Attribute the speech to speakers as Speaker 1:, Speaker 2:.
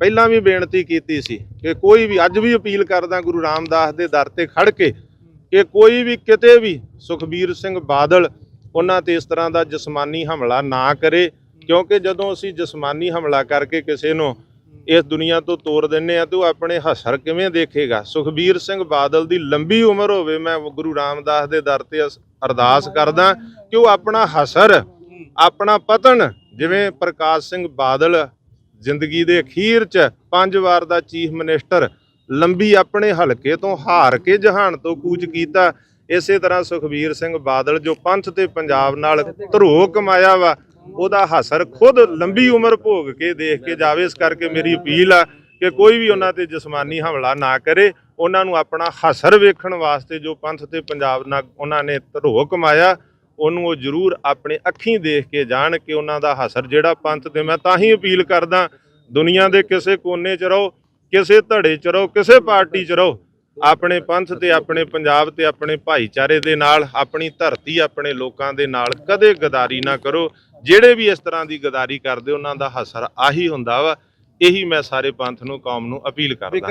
Speaker 1: ਪਹਿਲਾਂ ਵੀ ਬੇਨਤੀ ਕੀਤੀ ਸੀ ਕਿ ਕੋਈ ਵੀ ਅੱਜ ਵੀ ਅਪੀਲ ਕਰਦਾ ਗੁਰੂ ਰਾਮਦਾਸ ਦੇ ਦਰ ਤੇ ਖੜ ਕੇ ਕਿ ਕੋਈ ਵੀ ਕਿਤੇ ਵੀ ਸੁਖਬੀਰ ਸਿੰਘ ਬਾਦਲ ਉਹਨਾਂ ਤੇ ਇਸ ਤਰ੍ਹਾਂ ਦਾ ਜਿਸਮਾਨੀ ਹਮਲਾ ਨਾ ਕਰੇ, ਕਿਉਂਕਿ ਜਦੋਂ ਅਸੀਂ ਜਿਸਮਾਨੀ ਹਮਲਾ ਕਰਕੇ ਕਿਸੇ ਨੂੰ ਇਸ ਦੁਨੀਆ ਤੋਂ ਤੋਰ ਦਿੰਨੇ ਆ ਤੇ ਉਹ ਆਪਣੇ ਹਸਰ ਕਿਵੇਂ ਦੇਖੇਗਾ? ਸੁਖਬੀਰ ਸਿੰਘ ਬਾਦਲ ਦੀ ਲੰਬੀ ਉਮਰ ਹੋਵੇ ਮੈਂ ਗੁਰੂ ਰਾਮਦਾਸ ਦੇ ਦਰ ਤੇ ਅਸ- ਅਰਦਾਸ ਕਰਦਾ ਕਿ ਉਹ ਆਪਣਾ ਹਸਰ, ਆਪਣਾ ਪਤਨ ਜਿਵੇਂ ਪ੍ਰਕਾਸ਼ ਸਿੰਘ ਬਾਦਲ ਜ਼ਿੰਦਗੀ ਦੇ ਅਖੀਰ 'ਚ ਪੰਜ ਵਾਰ ਦਾ ਚੀਫ ਮਿਨਿਸਟਰ ਲੰਬੀ ਆਪਣੇ ਹਲਕੇ ਤੋਂ ਹਾਰ ਕੇ ਜਹਾਨ ਤੋਂ ਕੂਚ ਕੀਤਾ। ਇਸੇ ਤਰ੍ਹਾਂ ਸੁਖਬੀਰ ਸਿੰਘ ਬਾਦਲ ਜੋ ਪੰਥ ਤੇ ਪੰਜਾਬ ਨਾਲ ਧਰੋ ਕਮਾਇਆ ਵਾ, ਉਹਦਾ ਹਸਰ ਖੁਦ ਲੰਬੀ ਉਮਰ ਭੋਗ ਕੇ ਦੇਖ ਕੇ ਜਾਵੇ। ਇਸ ਕਰਕੇ ਮੇਰੀ ਅਪੀਲ ਆ ਕਿ ਕੋਈ ਵੀ ਉਹਨਾਂ ਤੇ ਜਿਸਮਾਨੀ ਹਮਲਾ ਨਾ ਕਰੇ। ਉਹਨਾਂ ਨੂੰ ਆਪਣਾ ਹਸਰ ਵੇਖਣ ਵਾਸਤੇ ਜੋ ਪੰਥ ਤੇ ਪੰਜਾਬ ਨਾਲ ਉਹਨਾਂ ਨੇ ਧਰੋ ਕਮਾਇਆ ਉਹਨੂੰ ਉਹ ਜ਼ਰੂਰ ਆਪਣੇ ਅੱਖੀਂ ਦੇਖ ਕੇ ਜਾਣ ਕਿ ਉਹਨਾਂ ਦਾ ਹਸਰ ਜਿਹੜਾ ਪੰਥ ਤੇ ਮੈਂ ਤਾਂ ਹੀ ਅਪੀਲ ਕਰਦਾ, ਦੁਨੀਆ ਦੇ ਕਿਸੇ ਕੋਨੇ 'ਚ ਰਹੋ, ਕਿਸੇ ਧੜੇ 'ਚ ਰਹੋ, ਕਿਸੇ ਪਾਰਟੀ 'ਚ ਰਹੋ, ਆਪਣੇ ਪੰਥ ਤੇ, ਆਪਣੇ ਪੰਜਾਬ ਤੇ, ਆਪਣੇ ਭਾਈਚਾਰੇ ਦੇ ਨਾਲ, ਆਪਣੀ ਧਰਤੀ, ਆਪਣੇ ਲੋਕਾਂ ਦੇ ਨਾਲ ਕਦੇ ਗਦਾਰੀ ਨਾ ਕਰੋ। ਜਿਹੜੇ ਵੀ ਇਸ ਤਰ੍ਹਾਂ ਦੀ ਗਦਾਰੀ ਕਰਦੇ, ਉਹਨਾਂ ਦਾ ਹਸਰ ਆਹੀ ਹੁੰਦਾ ਵਾ। ਇਹੀ ਮੈਂ ਸਾਰੇ ਪੰਥ ਨੂੰ, ਕੌਮ ਨੂੰ ਅਪੀਲ ਕਰਦਾ।